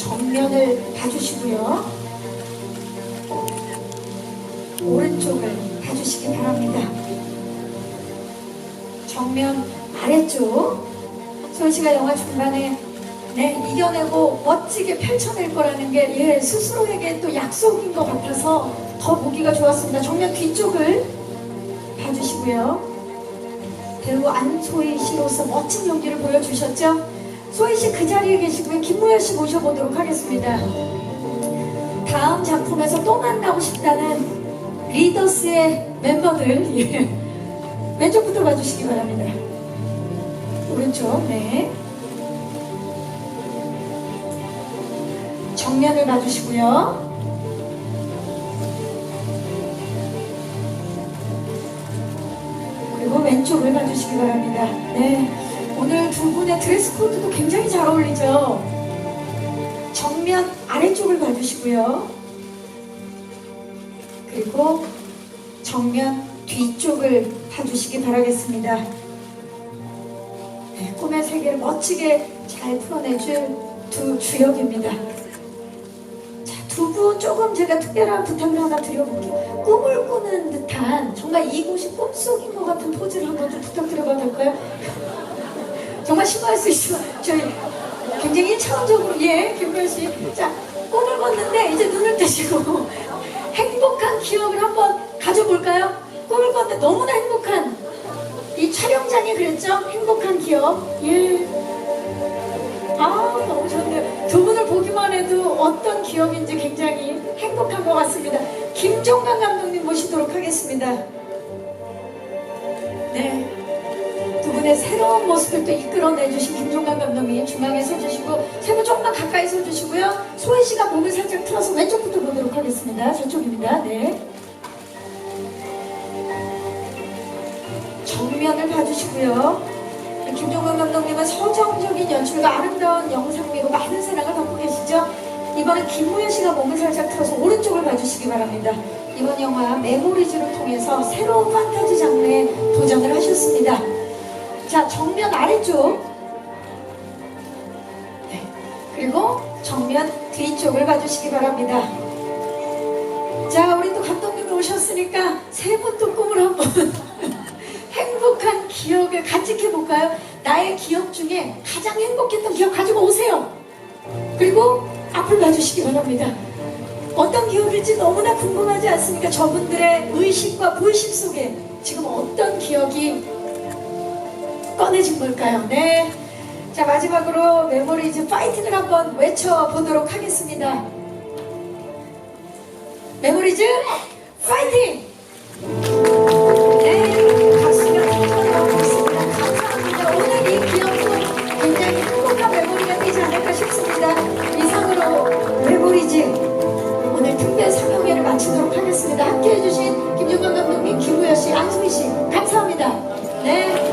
정면을 봐주시고요. 오른쪽을 봐주시기 바랍니다. 정면 아래쪽 소희 씨가 영화 중반에 네, 이겨내고 멋지게 펼쳐낼 거라는 게 예, 스스로에게 또 약속인 것 같아서 더 보기가 좋았습니다. 정면 뒤쪽을 봐주시고요. 배우 안소희 씨로서 멋진 연기를 보여주셨죠? 소희 씨 그 자리에 계시고요. 김무열 씨 모셔보도록 하겠습니다. 다음 작품에서 또 만나고 싶다는 리더스의 멤버들 예. 왼쪽부터 봐주시기 바랍니다. 오른쪽 네. 정면을 봐주시고요. 그리고 왼쪽을 봐주시기 바랍니다. 네. 오늘 두 분의 드레스 코드도 굉장히 잘 어울리죠? 정면 아래쪽을 봐주시고요. 그리고 정면 뒤쪽을 봐주시기 바라겠습니다. 네, 꿈의 세계를 멋지게 잘 풀어내줄 두 주역입니다. 자, 두 분 조금 제가 특별한 부탁을 하나 드려볼게요. 꿈을 꾸는 듯한 정말 이곳이 꿈속인 것 같은 포즈를 한번 좀 부탁드려봐도 될까요? 정말 심할 수 있지만 저희 굉장히 1차원적으로 예 김별 씨. 자 꿈을 꿨는데 이제 눈을 뜨시고 행복한 기억을 한번 가져볼까요? 꿈을 꿨는데 너무나 행복한 이 촬영장이 그랬죠? 행복한 기억. 예. 아 너무 좋네요. 두 분을 보기만 해도 어떤 기억인지 굉장히 행복한 것 같습니다. 김종관 감독님 모시도록 하겠습니다. 네. 두 분의 새로운 모습을 또 이끌어내주신 김종관 감독님 중앙에 서주시고 세 분 조금만 가까이 서주시고요. 소희 씨가 몸을 살짝 틀어서 왼쪽부터 보도록 하겠습니다. 저쪽입니다. 네. 정면을 봐주시고요. 김종관 감독님은 서정적인 연출과 아름다운 영상미로 많은 사랑을 받고 계시죠? 이번엔 김무현 씨가 몸을 살짝 틀어서 오른쪽을 봐주시기 바랍니다. 이번 영화 메모리즈를 통해서 새로운 판타지 장르에 도전을 하셨습니다. 자, 정면 아래쪽. 네. 그리고 정면 뒤쪽을 봐주시기 바랍니다. 자, 우리 또 감독님이 오셨으니까 세 분 또 꿈을 한번 행복한 기억을 간직해 볼까요? 나의 기억 중에 가장 행복했던 기억 가지고 오세요. 그리고 앞을 봐주시기 바랍니다. 어떤 기억일지 너무나 궁금하지 않습니까? 저분들의 의식과 불식 속에 지금 어떤 기억이 꺼내진 걸까요? 네. 자, 마지막으로 메모리즈 파이팅을 한번 외쳐보도록 하겠습니다. 메모리즈 파이팅! 네, 박수가 터져나오고 있습니다. 감사합니다. 오늘 이 기억도 굉장히 행복한 메모리가 되지 않을까 싶습니다. 이상으로 메모리즈 오늘 특별 상영회를 마치도록 하겠습니다. 함께 해주신 김종관 감독님, 김우여 씨, 안수미 씨, 감사합니다. 네.